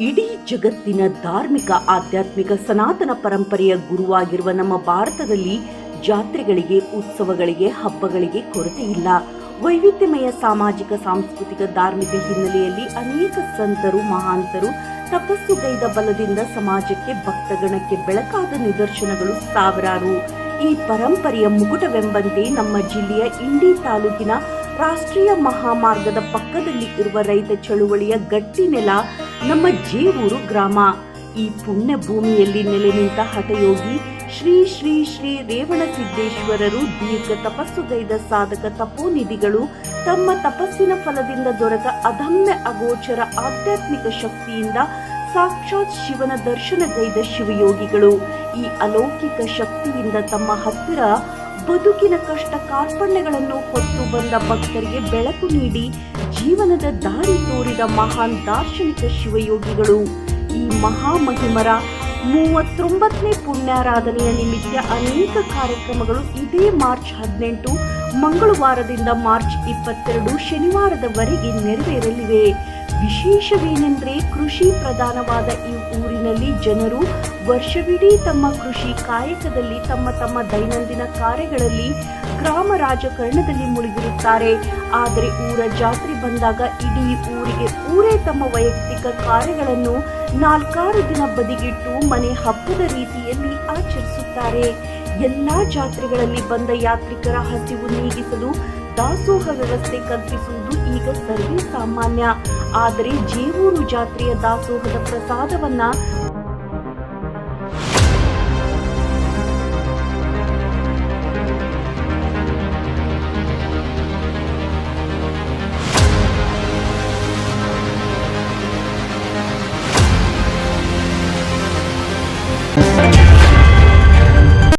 ಇಡೀ ಜಗತ್ತಿನ ಧಾರ್ಮಿಕ, ಆಧ್ಯಾತ್ಮಿಕ, ಸನಾತನ ಪರಂಪರೆಯ ಗುರುವಾಗಿರುವ ನಮ್ಮ ಭಾರತದಲ್ಲಿ ಜಾತ್ರೆಗಳಿಗೆ, ಉತ್ಸವಗಳಿಗೆ, ಹಬ್ಬಗಳಿಗೆ ಕೊರತೆ ಇಲ್ಲ. ವೈವಿಧ್ಯಮಯ ಸಾಮಾಜಿಕ, ಸಾಂಸ್ಕೃತಿಕ, ಧಾರ್ಮಿಕ ಹಿನ್ನೆಲೆಯಲ್ಲಿ ಅನೇಕ ಸಂತರು, ಮಹಾಂತರು ತಪಸ್ಸುಗೈದ ಬಲದಿಂದ ಸಮಾಜಕ್ಕೆ ಭಕ್ತಗಣಕ್ಕೆ ಬೆಳಕಾದ ನಿದರ್ಶನಗಳು ಸಾವಿರಾರು. ಈ ಪರಂಪರೆಯ ಮುಕುಟವೆಂಬಂತೆ ನಮ್ಮ ಜಿಲ್ಲೆಯ ಇಂಡಿ ತಾಲೂಕಿನ ರಾಷ್ಟ್ರೀಯ ಮಹಾಮಾರ್ಗದ ಪಕ್ಕದಲ್ಲಿ ಇರುವ ರೈತ ಚಳುವಳಿಯ ಗಟ್ಟಿ ನೆಲ ನಮ್ಮ ಜೇವೂರು ಗ್ರಾಮ. ಈ ಪುಣ್ಯ ಭೂಮಿಯಲ್ಲಿ ನೆಲೆ ನಿಂತ ಹಠಯೋಗಿ ಶ್ರೀ ಶ್ರೀ ಶ್ರೀ ರೇವಣಸಿದ್ದೇಶ್ವರರು ದೀರ್ಘ ತಪಸ್ಸುಗೈದ ಸಾಧಕ ತಪೋನಿಧಿಗಳು ತಮ್ಮ ತಪಸ್ಸಿನ ಫಲದಿಂದ ದೊರೆತ ಅದಮ್ಯ ಅಗೋಚರ ಆಧ್ಯಾತ್ಮಿಕ ಶಕ್ತಿಯಿಂದ ಸಾಕ್ಷಾತ್ ಶಿವನ ದರ್ಶನಗೈದ ಶಿವಯೋಗಿಗಳು. ಈ ಅಲೌಕಿಕ ಶಕ್ತಿಯಿಂದ ತಮ್ಮ ಹತ್ತಿರ ಬದುಕಿನ ಕಷ್ಟ ಕಾರ್ಪಣ್ಯಗಳನ್ನು ಹೊತ್ತು ಬಂದ ಭಕ್ತರಿಗೆ ಬೆಳಕು ನೀಡಿ ಜೀವನದ ದಾರಿ ತೋರಿದ ಮಹಾನ್ ದಾರ್ಶನಿಕ ಶಿವಯೋಗಿಗಳು. ಈ ಮಹಾಮಹಿಮರ ಮೂವತ್ತೊಂಬತ್ತನೇ ಪುಣ್ಯಾರಾಧನೆಯ ನಿಮಿತ್ತ ಅನೇಕ ಕಾರ್ಯಕ್ರಮಗಳು ಇದೇ ಮಾರ್ಚ್ ಹದಿನೆಂಟು ಮಂಗಳವಾರದಿಂದ ಮಾರ್ಚ್ ಇಪ್ಪತ್ತೆರಡು ಶನಿವಾರದವರೆಗೆ ನೆರವೇರಲಿವೆ. ವಿಶೇಷವೇನೆಂದರೆ ಕೃಷಿ ಪ್ರಧಾನವಾದ ಈ ಊರಿನಲ್ಲಿ ಜನರು ವರ್ಷವಿಡೀ ತಮ್ಮ ಕೃಷಿ ಕಾಯಕದಲ್ಲಿ ತಮ್ಮ ತಮ್ಮ ದೈನಂದಿನ ಕಾರ್ಯಗಳಲ್ಲಿ ಗ್ರಾಮ ರಾಜಕಾರಣದಲ್ಲಿ ಮುಳುಗಿರುತ್ತಾರೆ. ಆದರೆ ಊರ ಜಾತ್ರೆ ಬಂದಾಗ ಇಡೀ ಊರಿಗೆ ಊರೇ ತಮ್ಮ ವೈಯಕ್ತಿಕ ಕಾರ್ಯಗಳನ್ನು ನಾಲ್ಕಾರು ದಿನ ಬದಿಗಿಟ್ಟು ಮನೆ ಹಬ್ಬದ ರೀತಿಯಲ್ಲಿ ಆಚರಿಸುತ್ತಾರೆ. ಎಲ್ಲ ಜಾತ್ರೆಗಳಲ್ಲಿ ಬಂದ ಯಾತ್ರಿಕರ ಹಸಿವು ನೀಗಿಸಲು ದಾಸೋಹ ವ್ಯವಸ್ಥೆ ಕಲ್ಪಿಸುವುದು ಈಗ ಸರ್ವೇ ಸಾಮಾನ್ಯ. ಆದರೆ ಜೀವೂರು ಜಾತ್ರೆಯ ದಾಸೋಹದ ಪ್ರಸಾದವನ್ನ